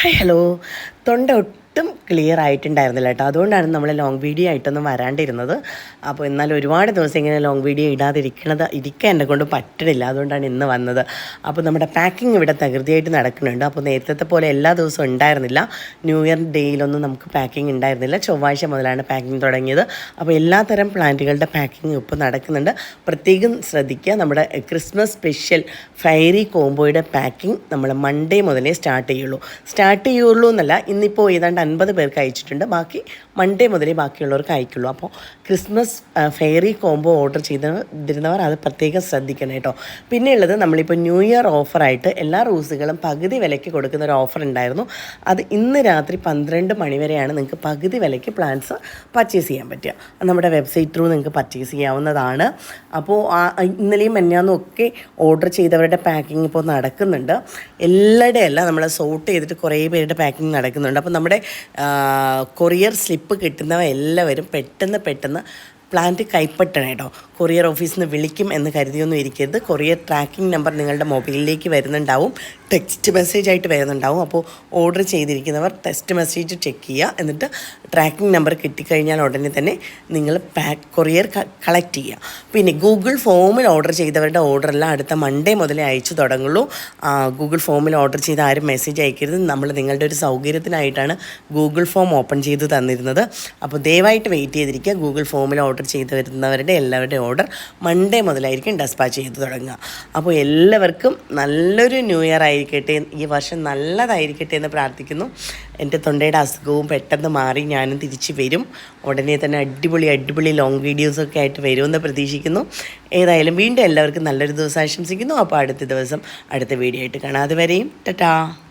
Hi hello. തൊണ്ട clear ആയിട്ടുണ്ടായിരുന്നില്ല കേട്ടോ. അതുകൊണ്ടാണ് നമ്മൾ ലോങ് വീഡിയോ ആയിട്ടൊന്നും വരാണ്ടിരുന്നത്. അപ്പോൾ എന്നാൽ ഒരുപാട് ദിവസം ഇങ്ങനെ ലോങ് വീഡിയോ ഇടാതിരിക്കണത് ഇരിക്കാൻ എന്നെ കൊണ്ട് പറ്റണില്ല. അതുകൊണ്ടാണ് ഇന്ന് വന്നത്. അപ്പോൾ നമ്മുടെ പാക്കിംഗ് ഇവിടെ തകൃതിയായിട്ട് നടക്കുന്നുണ്ട്. അപ്പോൾ നേരത്തെ പോലെ എല്ലാ ദിവസവും ഉണ്ടായിരുന്നില്ല. ന്യൂ ഇയർ ഡേയിലൊന്നും നമുക്ക് പാക്കിംഗ് ഉണ്ടായിരുന്നില്ല. ചൊവ്വാഴ്ച മുതലാണ് പാക്കിംഗ് തുടങ്ങിയത്. അപ്പോൾ എല്ലാത്തരം പ്ലാന്റുകളുടെ പാക്കിംഗ് ഇപ്പോൾ നടക്കുന്നുണ്ട്. പ്രത്യേകം ശ്രദ്ധിക്കുക നമ്മുടെ ക്രിസ്മസ് സ്പെഷ്യൽ ഫയറി കോംബോയുടെ പാക്കിംഗ് നമ്മൾ മൺഡേ മുതലേ സ്റ്റാർട്ട് ചെയ്യുള്ളൂ. സ്റ്റാർട്ട് ചെയ്യുള്ളൂ എന്നല്ല ഇന്നിപ്പോൾ ഏതാണ്ട് അൻപത് പേർക്ക് അയച്ചിട്ടുണ്ട്. ബാക്കി മൺഡേ മുതലേ ബാക്കിയുള്ളവർക്ക് അയക്കുള്ളൂ. അപ്പോൾ ക്രിസ്മസ് ഫെയറി കോംബോ ഓർഡർ ചെയ്തിരുന്നവർ അത് പ്രത്യേകം ശ്രദ്ധിക്കണം കേട്ടോ. പിന്നെ ഉള്ളത് നമ്മളിപ്പോൾ ന്യൂ ഇയർ ഓഫറായിട്ട് എല്ലാ റൂസുകളും പകുതി വിലയ്ക്ക് കൊടുക്കുന്ന ഒരു ഓഫർ ഉണ്ടായിരുന്നു. അത് ഇന്ന് രാത്രി പന്ത്രണ്ട് മണി വരെയാണ് നിങ്ങൾക്ക് പകുതി വിലയ്ക്ക് പ്ലാന്റ്സ് പർച്ചേസ് ചെയ്യാൻ പറ്റുക. നമ്മുടെ വെബ്സൈറ്റ് ത്രൂ നിങ്ങൾക്ക് പർച്ചേസ് ചെയ്യാവുന്നതാണ്. അപ്പോൾ ഇന്നലെയും മെന്നാന്നും ഒക്കെ ഓർഡർ ചെയ്തവരുടെ പാക്കിംഗ് ഇപ്പോൾ നടക്കുന്നുണ്ട്. എല്ലാവരുടെയും അല്ല നമ്മൾ സോർട്ട് ചെയ്തിട്ട് കുറേ പേരുടെ പാക്കിംഗ് നടക്കുന്നുണ്ട്. അപ്പോൾ നമ്മുടെ കൊറിയർ സ്ലിപ്പ് കിട്ടുന്നവ എല്ലാവരും പെട്ടെന്ന് പെട്ടെന്ന് പ്ലാന്റ് കൈപ്പറ്റണം കേട്ടോ. കൊറിയർ ഓഫീസിൽ നിന്ന് വിളിക്കും എന്ന് കരുതിയൊന്നും ഇരിക്കരുത്. കൊറിയർ ട്രാക്കിംഗ് നമ്പർ നിങ്ങളുടെ മൊബൈലിലേക്ക് വരുന്നുണ്ടാവും. ടെക്സ്റ്റ് മെസ്സേജ് ആയിട്ട് വരുന്നുണ്ടാവും. അപ്പോൾ ഓർഡർ ചെയ്തിരിക്കുന്നവർ ടെക്സ്റ്റ് മെസ്സേജ് ചെക്ക് ചെയ്യുക. എന്നിട്ട് ട്രാക്കിംഗ് നമ്പർ കിട്ടിക്കഴിഞ്ഞാൽ ഉടനെ തന്നെ നിങ്ങൾ പാക്ക് കൊറിയർ കളക്ട് ചെയ്യുക. പിന്നെ ഗൂഗിൾ ഫോമിൽ ഓർഡർ ചെയ്തവരുടെ ഓർഡറെല്ലാം അടുത്ത മൺഡേ മുതലേ അയച്ചു തുടങ്ങുള്ളൂ. ഗൂഗിൾ ഫോമിൽ ഓർഡർ ചെയ്ത് ആരും മെസ്സേജ് അയക്കരുത്. നമ്മൾ നിങ്ങളുടെ ഒരു സൗകര്യത്തിനായിട്ടാണ് ഗൂഗിൾ ഫോം ഓപ്പൺ ചെയ്ത് തന്നിരുന്നത്. അപ്പോൾ ദയവായിട്ട് വെയിറ്റ് ചെയ്തിരിക്കുക. ഗൂഗിൾ ഫോമിൽ ഓർഡർ ചെയ്ത് വരുന്നവരുടെ എല്ലാവരുടെയും ഓർഡർ മൺഡേ മുതലായിരിക്കും ഡെസ്പാച്ച് ചെയ്ത് തുടങ്ങുക. അപ്പോൾ എല്ലാവർക്കും നല്ലൊരു ന്യൂ ഇയർ ആയിരിക്കട്ടെ ഈ വർഷം നല്ലതായിരിക്കട്ടെ എന്ന് പ്രാർത്ഥിക്കുന്നു. എന്റെ തൊണ്ടയുടെ അസുഖവും പെട്ടെന്ന് മാറി ഞാനും തിരിച്ച് വരും. ഉടനെ തന്നെ അടിപൊളി അടിപൊളി ലോങ് വീഡിയോസൊക്കെ ആയിട്ട് വരുമെന്ന് പ്രതീക്ഷിക്കുന്നു. ഏതായാലും വീണ്ടും എല്ലാവർക്കും നല്ലൊരു ദിവസം ആശംസിക്കുന്നു. അപ്പോൾ അടുത്ത ദിവസം അടുത്ത വീഡിയോ ആയിട്ട് കാണാം. അതുവരെയും ടാറ്റാ.